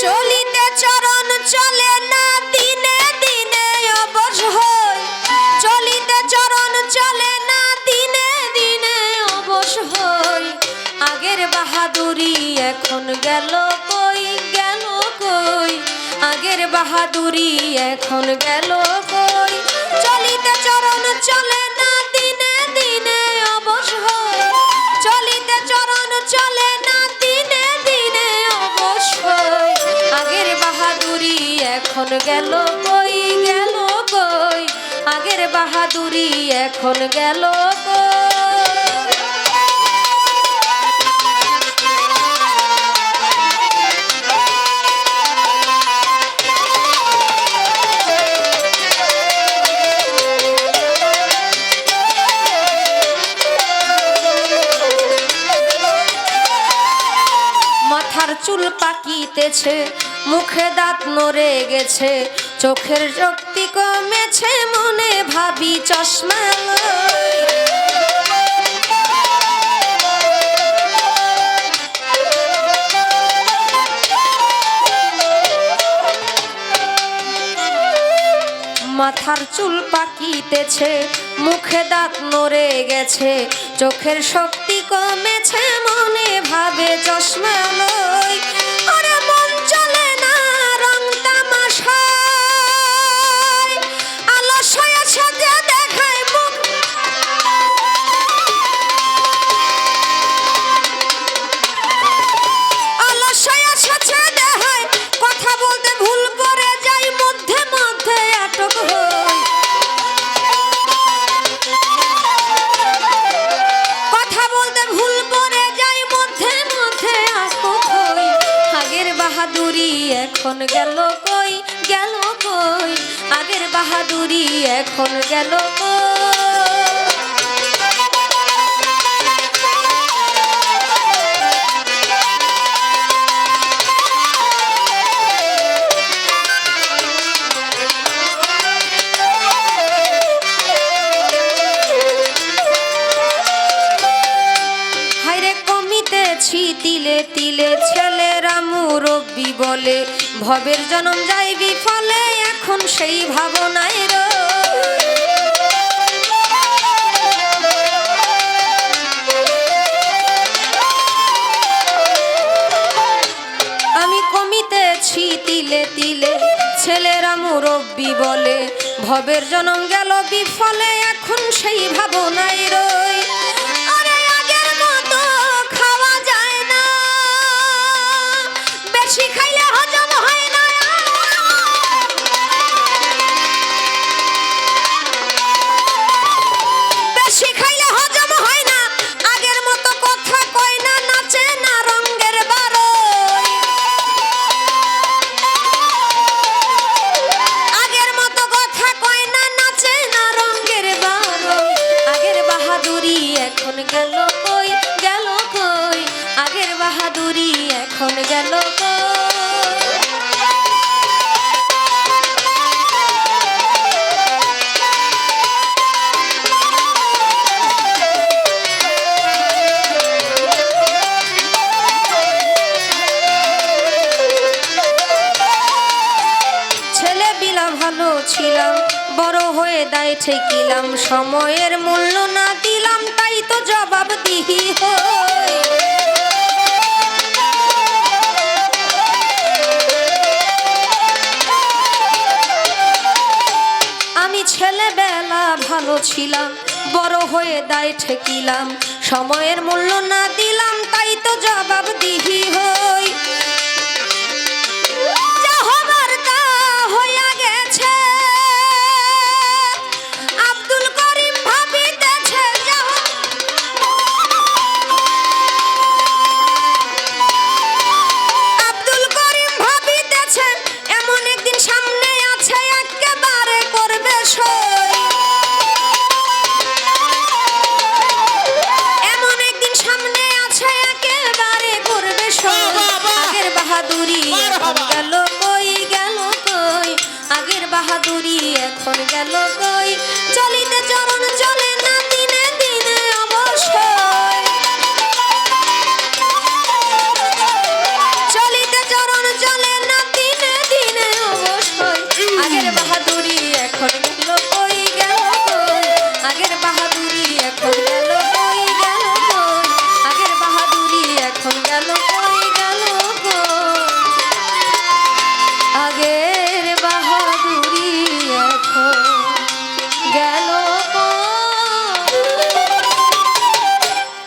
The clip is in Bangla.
চলিতে চরণ চলে না, দিনে দিনে অবশ হই। চলিতে চরণ চলে না, দিনে দিনে অবশ হই। আগের বাহাদুরি এখন গেল কই গেল কই? আগের বাহাদুরি এখন গেল কই? এখন গেল কই গেল কই? আগের বাহাদুরি এখন গেল মাথার চুল পাকিতেছে মুখে দাঁত নড়ে গেছে, চোখের শক্তি কমেছে মনে ভাবি চশমা মাথার চুল পাকিতেছে, মুখে দাঁত নড়ে গেছে, চোখের শক্তি কমেছে মনে ভাবে চশমা লই। এখন গেল কই? গেল কই? আগের বাহাদুরি এখন গেল তিলে তিলে মুরব্বি বলে, ভবের জনম যাই বিফলে এখন সেই ভাবনায়। আমি কমিতেছি তিলে তিলে, ছেলেরা মুরব্বি বলে, ভবের জনম গেল বিফলে, এখন সেই ভাবনাই গেল কই গেল কই? আগের বাহাদুরি এখন গেল কই? ছিলাম, বড় হয়ে দায় ঠেকিলাম, সময়ের মূল্য না দিলাম আমি ছেলেবেলা ভালো ছিলাম, বড় হয়ে দায় ঠেকিলাম, সময়ের মূল্য না দিলাম, তাই তো জবাব দিহি হই। বাহাদুরি এখন গেল কই? চলিতে চরণ চলে